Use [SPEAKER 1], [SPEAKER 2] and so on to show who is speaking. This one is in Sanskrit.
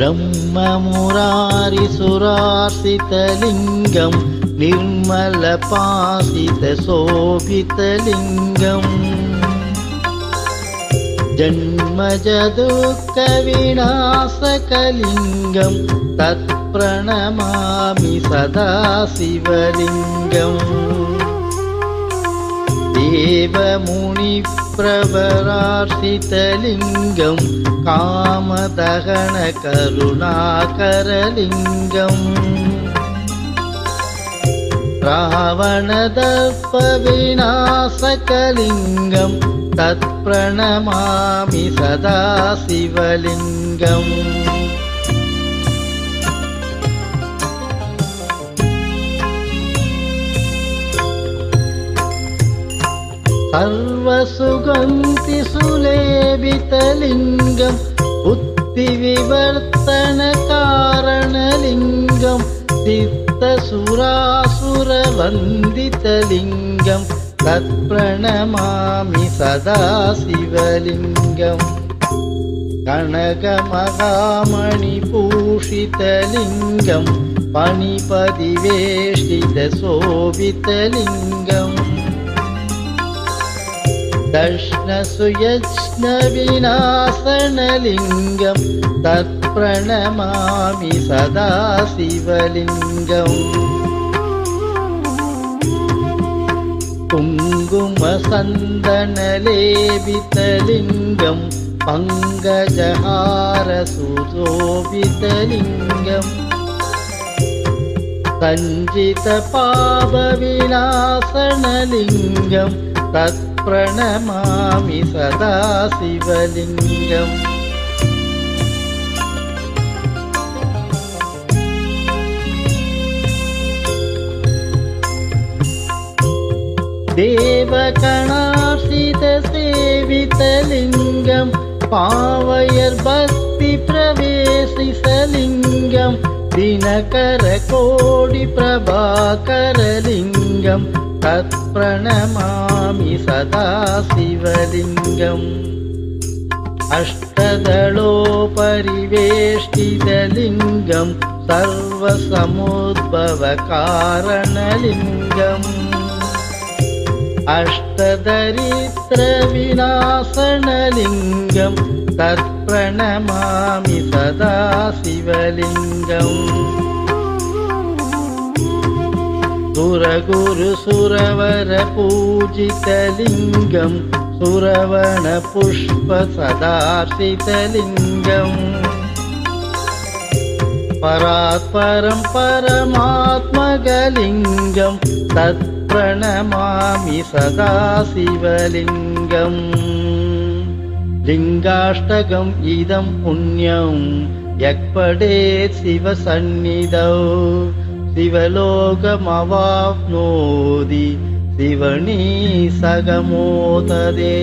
[SPEAKER 1] ब्रह्ममुरारिसुरार्सितलिङ्गम् निर्मलपासितशोभितलिङ्गम् जन्मजदुःखविनाशकलिङ्गम् तत्प्रणमामि सदा शिवलिङ्गम् देवमुनिप्रवरार्षितलिङ्गम् कामदहनकरुणाकरलिङ्गम् रावणदर्पविनाशकलिङ्गम् तत्प्रणमामि सदा शिवलिङ्गम् सर्वसुगन्तिसुलेबितलिङ्गम् बुद्धिविवर्तनकारणलिङ्गम् सिद्धसुरासुरवन्दितलिङ्गम् तत्प्रणमामि सदा शिवलिङ्गम् कनकमहामणिपूषितलिङ्गम् पणिपदिवेष्टितशोभितलिङ्गम् दर्शनसुयज्ञविनाशनलिङ्गम् तत्प्रणमामि सदा शिवलिङ्गम्। कुङ्कुमसन्दनलेपितलिङ्गम् पङ्कजहारसुशोभितलिङ्गम् सञ्जितपापविनाशनलिङ्गम् तत्प्रणमामि सदा शिवलिङ्गम्। देवकणार्षितसेवितलिङ्गम् पावयर्भक्तिप्रवेशिसलिङ्गम् दिनकरकोटिप्रभाकरलिङ्गम् तत्प्रणमामि सदा शिवलिङ्गम्। अष्टदलोपरिवेष्टितलिङ्गम् सर्वसमुद्भवकारणलिङ्गम् अष्टदरिद्रविनाशनलिङ्गम् तत्प्रणमामि सदा शिवलिङ्गम्। सुरगुरुसुरवरपूजितलिङ्गम् सुरवणपुष्पसदार्शितलिङ्गम्। परात्परं परमात्मगलिङ्गम् तत्प्रणमामि सदा शिवलिङ्गम् लिङ्गाष्टकम् इदम् पुण्यम् यः पठेत् शिवसन्निधौ शिवलोकमवाप्नोति शिवणी सगमोददे